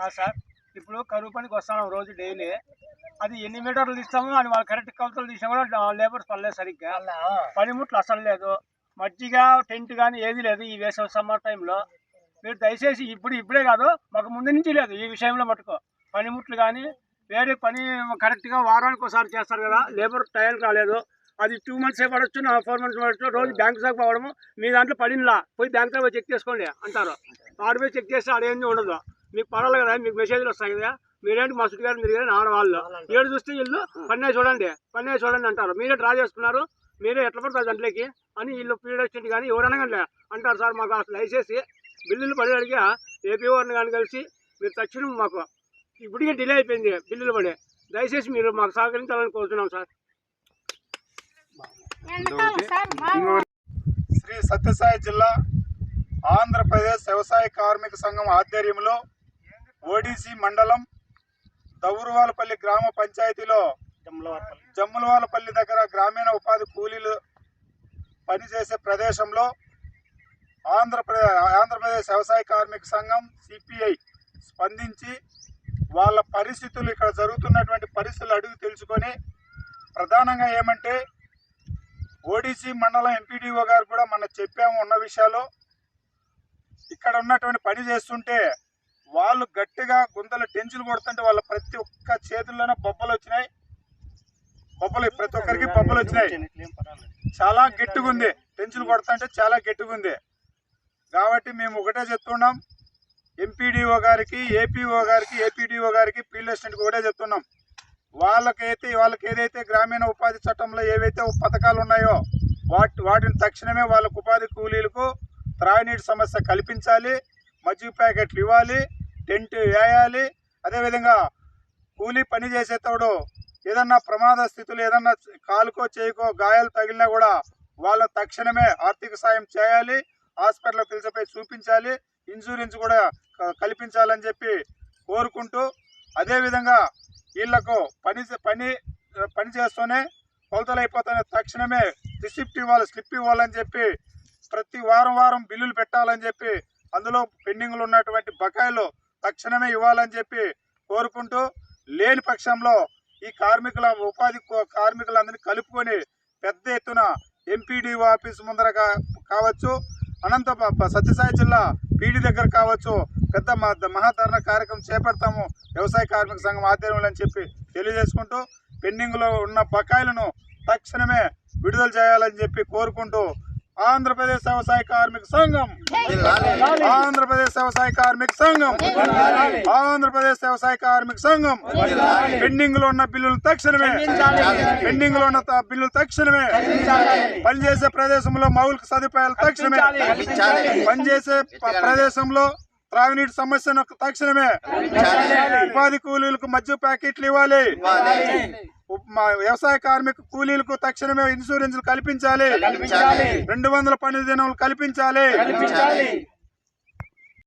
కాదు సార్. ఇప్పుడు కరువు పనికి వస్తున్నాం రోజు డైలీ. అది ఎన్ని మీటర్లు తీస్తామో అని వాళ్ళు కరెక్ట్ కొలతలు తీసినా కూడా లేబర్స్ పడలేదు సరిగ్గా. పనిముట్లు అసలు లేదు. మజ్జిగ టెంట్ కానీ ఏది లేదు ఈ వేసవి సమ్మర్ టైంలో. మీరు దయచేసి ఇప్పుడు ఇప్పుడే కాదు మాకు ముందు నుంచి లేదు ఈ విషయంలో మటుకు. పనిముట్లు కానీ వేరే పని కరెక్ట్గా వారానికి ఒకసారి చేస్తారు కదా లేబర్ టైం రాలేదు అది టూ మంత్స్ పడవచ్చు నా ఫోర్ మంత్స్ పడవచ్చు రోజు బ్యాంక్ దాకా పోవడము మీ దాంట్లో పడినలా పోయి బ్యాంక్ పోయి చెక్ చేసుకోండి అంటారు. ఆడ పోయి చెక్ చేస్తే ఆడేంది ఉండదు మీకు పడాలి కదా మీకు మెసేజ్లు వస్తాయి కదా. మీరేంటి మా చుట్టూ గారు మీరు ఆడవాళ్ళు. ఏడు చూస్తే వీళ్ళు పన్నే చూడండి పన్నే చూడండి అంటారు. మీరే డ్రా చేసుకున్నారు. మీరే ఎట్లా పడుతుంది దాంట్లోకి? అని వీళ్ళు పీరియడ్ కానీ ఎవరైనా కానీ అంటారు సార్ మాకు అసలు దయచేసి బిల్లులు పడి అడిగా ఏపీ వారిని కానీ కలిసి మీరు తక్షణం మాకు ఇప్పటికే డిలే అయిపోయింది బిల్లులు పడి. దయచేసి మీరు మాకు సహకరించాలని కోరుతున్నాం సార్. శ్రీ సత్యసాయి జిల్లా ఆంధ్రప్రదేశ్ వ్యవసాయ కార్మిక సంఘం ఆధ్వర్యంలో ఓడిసి మండలం దౌరువాలపల్లి గ్రామ పంచాయతీలో జమ్ములవాలపల్లి దగ్గర గ్రామీణ ఉపాధి కూలీలు పనిచేసే ప్రదేశంలో ఆంధ్రప్రదేశ్ ఆంధ్రప్రదేశ్ వ్యవసాయ కార్మిక సంఘం సిపిఐ స్పందించి వాళ్ళ పరిస్థితులు ఇక్కడ జరుగుతున్నటువంటి పరిస్థితులు అడుగు తెలుసుకొని ప్రధానంగా ఏమంటే ఓడిసి మండలం ఎంపీడీఓ గారు కూడా మన చెప్పాము ఉన్న విషయాలు. ఇక్కడ ఉన్నటువంటి పని చేస్తుంటే వాళ్ళు గట్టిగా గుంతలు డెంచులు కొడుతుంటే వాళ్ళ ప్రతి ఒక్క చేతుల్లోనే బొబ్బలు వచ్చినాయి. బొబ్బలు ప్రతి ఒక్కరికి బొబ్బలు వచ్చినాయి. చాలా గట్టిగా ఉంది టెన్షన్ కొడుతుంటే చాలా గట్టిగా ఉంది కాబట్టి మేము ఒకటే చెప్తున్నాం. ఎంపీడీఓ గారికి ఏపీఓ గారికి ఏపీడీఓ గారికి ఫీల్డ్ అసిస్టెంట్కి ఒకటే చెప్తున్నాం. వాళ్ళకైతే వాళ్ళకి ఏదైతే గ్రామీణ ఉపాధి చట్టంలో ఏవైతే పథకాలు ఉన్నాయో వాటి వాటిని తక్షణమే వాళ్ళకు ఉపాధి కూలీలకు త్రాగునీటి సమస్య కల్పించాలి. మజ్జిగ ప్యాకెట్లు ఇవ్వాలి. టెంట్ వేయాలి. అదేవిధంగా కూలీ పని చేసేటప్పుడు ఏదన్నా ప్రమాద స్థితులు ఏదన్నా కాలుకో చేయికో గాయాలు తగిలినా కూడా వాళ్ళ తక్షణమే ఆర్థిక సాయం చేయాలి. హాస్పిటల్ పిలిచిపోయి చూపించాలి. ఇన్సూరెన్స్ కూడా క- కల్పించాలని చెప్పి కోరుకుంటూ అదేవిధంగా వీళ్ళకు పని పని పని చేస్తూనే కొలతలు తక్షణమే రిసిప్ట్ ఇవ్వాలి స్లిప్ ఇవ్వాలని చెప్పి ప్రతి వారం వారం బిల్లులు పెట్టాలని చెప్పి అందులో పెండింగ్లు ఉన్నటువంటి బకాయిలు తక్షణమే ఇవ్వాలని చెప్పి కోరుకుంటూ లేని పక్షంలో ఈ కార్మికుల ఉపాధి కో- కార్మికులందరినీ కలుపుకొని పెద్ద ఎత్తున ఎంపీడీఓ ఆఫీస్ ముందర కావచ్చు అనంత సత్యసాయి జిల్లా పీడి దగ్గర కావచ్చు పెద్ద మహాధరణ కార్యక్రమం చేపడతాము వ్యవసాయ కార్మిక సంఘం ఆధ్వర్యంలో అని చెప్పి తెలియజేసుకుంటూ పెండింగ్లో ఉన్న బకాయిలను తక్షణమే విడుదల చేయాలని చెప్పి కోరుకుంటూ ఆంధ్రప్రదేశ్ వ్యవసాయ కార్మిక సంఘం. ఆంధ్రప్రదేశ్ వ్యవసాయ కార్మిక సంఘం. ఆంధ్రప్రదేశ్ వ్యవసాయ కార్మిక సంఘం. పెండింగ్లో ఉన్న బిల్లులు తక్షణమే. పెండింగ్లో ఉన్న బిల్లులు తక్షణమే. పనిచేసే ప్రదేశంలో మౌలిక సదుపాయాలు తక్షణమే. పనిచేసే ప్రదేశంలో త్రాగునీటి సమస్యను తక్షణమే. ఉపాధి కూలీలకు మధ్య ప్యాకెట్లు ఇవ్వాలి. వ్యవసాయ కార్మిక కూలీలకు తక్షణమే ఇన్సూరెన్స్ కల్పించాలి. రెండు వందల పని దినములు కల్పించాలి.